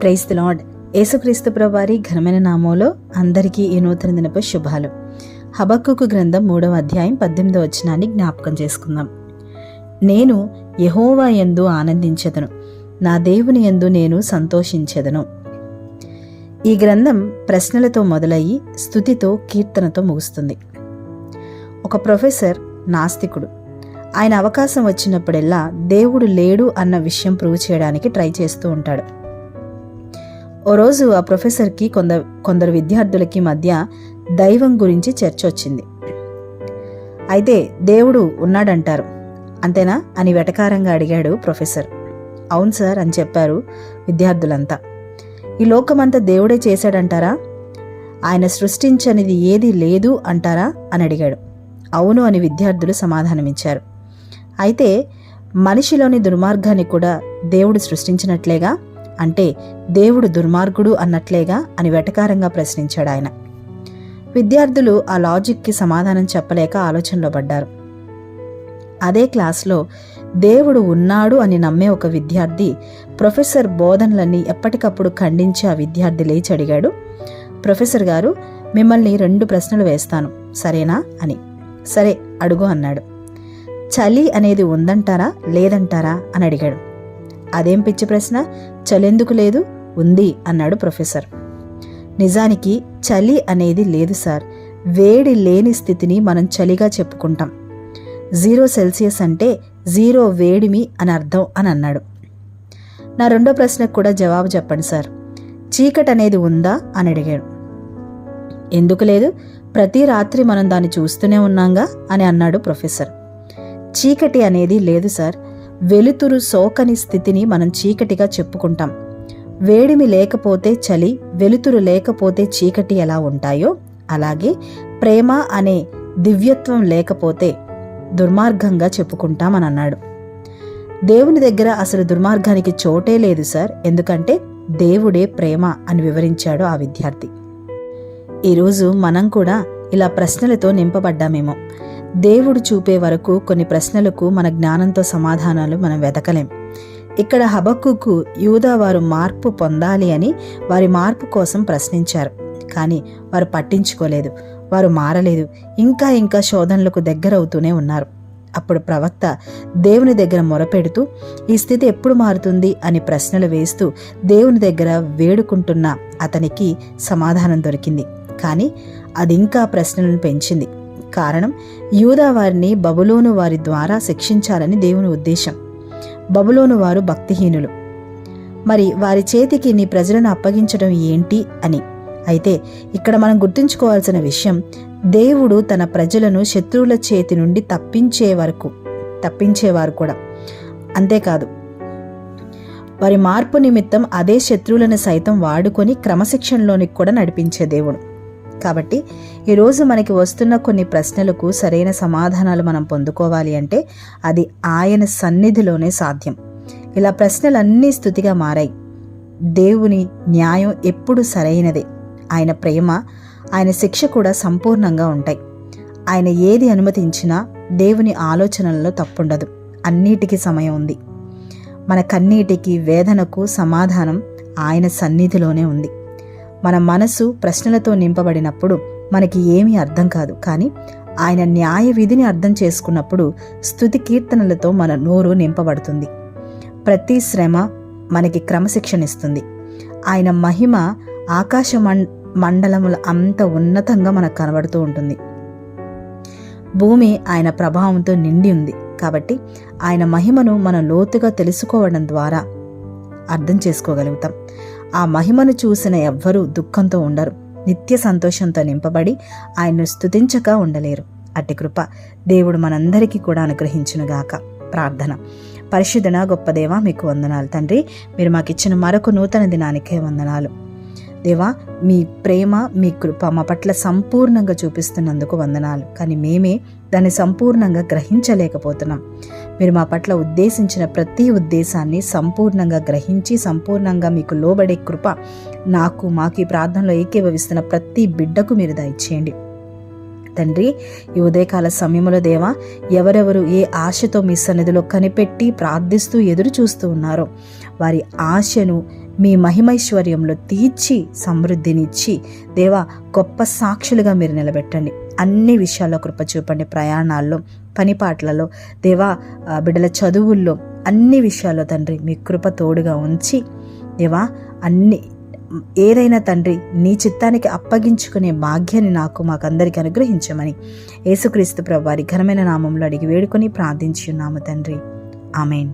Praise the lord. యేసుక్రీస్తు ప్రభువారి ఘనమైన నామంలో అందరికీ ఈ నూతన దినపు శుభాలు. హబక్కుకు గ్రంథం మూడవ అధ్యాయం పద్దెనిమిదవ వచనాన్ని జ్ఞాపకం చేసుకుందాం. నేను యహోవా ఎందు ఆనందించెదను. నా దేవుని యందు నేను సంతోషించెదను. ఈ గ్రంథం ప్రశ్నలతో మొదలయ్యి స్థుతితో కీర్తనతో ముగుస్తుంది. ఒక ప్రొఫెసర్ నాస్తికుడు. ఆయన అవకాశం వచ్చినప్పుడెల్లా దేవుడు లేడు అన్న విషయం ప్రూవ్ చేయడానికి ట్రై చేస్తూ ఉంటాడు. ఓ రోజు ఆ ప్రొఫెసర్కి కొందరు కొందరు విద్యార్థులకి మధ్య దైవం గురించి చర్చ వచ్చింది. అయితే దేవుడు ఉన్నాడంటారు. అంతేనా? అని వెటకారంగా అడిగాడు ప్రొఫెసర్. అవును సార్ అని చెప్పారు విద్యార్థులంతా. ఈ లోకమంతా దేవుడే చేశాడంటారా? ఆయన సృష్టించనిది ఏది లేదు అంటారా? అని అడిగాడు. అవును అని విద్యార్థులు సమాధానమిచ్చారు. అయితే మనిషిలోని దుర్మార్గాన్ని కూడా దేవుడు సృష్టించినట్లేగా? అంటే దేవుడు దుర్మార్గుడు అన్నట్లేగా అని వెటకారంగా ప్రశ్నించాడు ఆయన. విద్యార్థులు ఆ లాజిక్కి సమాధానం చెప్పలేక ఆలోచనలో పడ్డారు. అదే క్లాస్లో దేవుడు ఉన్నాడు అని నమ్మే ఒక విద్యార్థి ప్రొఫెసర్ బోధనలన్నీ ఎప్పటికప్పుడు ఖండించి ఆ విద్యార్థి లేచి అడిగాడు. ప్రొఫెసర్ గారు మిమ్మల్ని రెండు ప్రశ్నలు వేస్తాను సరేనా? అని. సరే అడుగు అన్నాడు. చలి అనేది ఉందంటారా లేదంటారా? అని అడిగాడు. అదేం పిచ్చి ప్రశ్న? చలెందుకు లేదు? ఉంది అన్నాడు ప్రొఫెసర్. నిజానికి చలి అనేది లేదు సార్. వేడి లేని స్థితిని మనం చలిగా చెప్పుకుంటాం. జీరో సెల్సియస్ అంటే జీరో వేడిమి అని అర్థం అని అన్నాడు. నా రెండో ప్రశ్నకు కూడా జవాబు చెప్పండి సార్. చీకటి అనేది ఉందా? అని అడిగాడు. ఎందుకు లేదు? ప్రతి రాత్రి మనం దాన్ని చూస్తూనే ఉన్నాంగా? అని అన్నాడు ప్రొఫెసర్. చీకటి అనేది లేదు సార్. వెలుతురు సోకని స్థితిని మనం చీకటిగా చెప్పుకుంటాం. వేడిమి లేకపోతే చలి వెలుతురు లేకపోతే చీకటి ఎలా ఉంటాయో అలాగే ప్రేమ అనే దివ్యత్వం లేకపోతే దుర్మార్గంగా చెప్పుకుంటామని అన్నాడు. దేవుని దగ్గర అసలు దుర్మార్గానికి చోటే లేదు సార్. ఎందుకంటే దేవుడే ప్రేమ అని వివరించాడు ఆ విద్యార్థి. ఈరోజు మనం కూడా ఇలా ప్రశ్నలతో నింపబడ్డామేమో. దేవుడు చూపే వరకు కొన్ని ప్రశ్నలకు మన జ్ఞానంతో సమాధానాలు మనం వెతకలేం. ఇక్కడ హబక్కుకు యూదా వారు మార్పు పొందాలి అని వారి మార్పు కోసం ప్రశ్నించారు. కానీ వారు పట్టించుకోలేదు. వారు మారలేదు. ఇంకా ఇంకా శోధనలకు దగ్గరవుతూనే ఉన్నారు. అప్పుడు ప్రవక్త దేవుని దగ్గర మొరపెడుతూ ఈ స్థితి ఎప్పుడు మారుతుంది? అని ప్రశ్నలు వేస్తూ దేవుని దగ్గర వేడుకుంటున్న అతనికి సమాధానం దొరికింది. కానీ అది ఇంకా ప్రశ్నలను పెంచింది. కారణం యూదా వారిని బబులోను వారి ద్వారా శిక్షించాలని దేవుని ఉద్దేశం. బబులోను వారు భక్తిహీనులు. మరి వారి చేతికి నీ ప్రజలను అప్పగించడం ఏంటి అని. అయితే ఇక్కడ మనం గుర్తుంచుకోవాల్సిన విషయం దేవుడు తన ప్రజలను శత్రువుల చేతి నుండి తప్పించే వరకు తప్పించేవారు కూడా. అంతేకాదు వారి మార్పు నిమిత్తం అదే శత్రువులను సైతం వాడుకొని క్రమశిక్షణలోనికి కూడా నడిపించే దేవుడు. కాబట్టి ఈరోజు మనకి వస్తున్న కొన్ని ప్రశ్నలకు సరైన సమాధానాలు మనం పొందుకోవాలి అంటే అది ఆయన సన్నిధిలోనే సాధ్యం. ఇలా ప్రశ్నలన్నీ స్థుతిగా మారాయి. దేవుని న్యాయం ఎప్పుడు సరైనదే. ఆయన ప్రేమ ఆయన శిక్ష కూడా సంపూర్ణంగా ఉంటాయి. ఆయన ఏది అనుమతించినా దేవుని ఆలోచనలలో తప్పుండదు. అన్నిటికీ సమయం ఉంది. మన కన్నీటికి వేదనకు సమాధానం ఆయన సన్నిధిలోనే ఉంది. మన మనసు ప్రశ్నలతో నింపబడినప్పుడు మనకి ఏమీ అర్థం కాదు. కానీ ఆయన న్యాయ విధిని అర్థం చేసుకున్నప్పుడు స్థుతి కీర్తనలతో మన నోరు నింపబడుతుంది. ప్రతి శ్రమ మనకి క్రమశిక్షణ ఇస్తుంది ఆయన మహిమ ఆకాశ మండలముల అంత ఉన్నతంగా మనకు కనబడుతూ ఉంటుంది. భూమి ఆయన ప్రభావంతో నిండి ఉంది. కాబట్టి ఆయన మహిమను మనం లోతుగా తెలుసుకోవడం ద్వారా అర్థం చేసుకోగలుగుతాం. ఆ మహిమను చూసిన ఎవ్వరూ దుఃఖంతో ఉండరు. నిత్య సంతోషంతో నింపబడి ఆయన్ను స్థుతించక ఉండలేరు. అట్టి కృప దేవుడు మనందరికీ కూడా అనుగ్రహించునుగాక. ప్రార్థన. పరిశుద్ధన గొప్ప దేవా మీకు వందనాలు. తండ్రి మీరు మాకు ఇచ్చిన మరొక నూతన దినానికే వందనాలు. దేవా మీ ప్రేమ మీ కృప మా పట్ల సంపూర్ణంగా చూపిస్తున్నందుకు వందనాలు. కానీ మేమే దాన్ని సంపూర్ణంగా గ్రహించలేకపోతున్నాం. మీరు మా పట్ల ఉద్దేశించిన ప్రతి ఉద్దేశాన్ని సంపూర్ణంగా గ్రహించి సంపూర్ణంగా మీకు లోబడే కృప నాకు మాకు ఈ ప్రార్థనలో ఏకీభవిస్తున్న ప్రతి బిడ్డకు మీరు దయచేయండి. తండ్రి ఈ ఉదయకాల సమయంలో దేవా ఎవరెవరు ఏ ఆశతో మీ సన్నిధిలో కనిపెట్టి ప్రార్థిస్తూ ఎదురు చూస్తూ ఉన్నారో వారి ఆశను మీ మహిమైశ్వర్యంలో తీర్చి సమృద్ధినిచ్చి దేవా గొప్ప సాక్షులుగా మీరు నిలబెట్టండి. అన్ని విషయాల్లో కృప చూపండి. ప్రయాణాల్లో పనిపాట్లలో దేవా బిడ్డల చదువుల్లో అన్ని విషయాల్లో తండ్రి మీ కృప తోడుగా ఉంచి దేవా అన్ని ఏదైనా తండ్రి నీ చిత్తానికి అప్పగించుకునే భాగ్యాన్ని నాకు మాకందరికి అనుగ్రహించమని యేసుక్రీస్తు ప్రభు వారి ఘనమైన నామంలో అడిగి వేడుకొని ప్రార్థించి ఉన్నాము తండ్రి. ఆమెన్.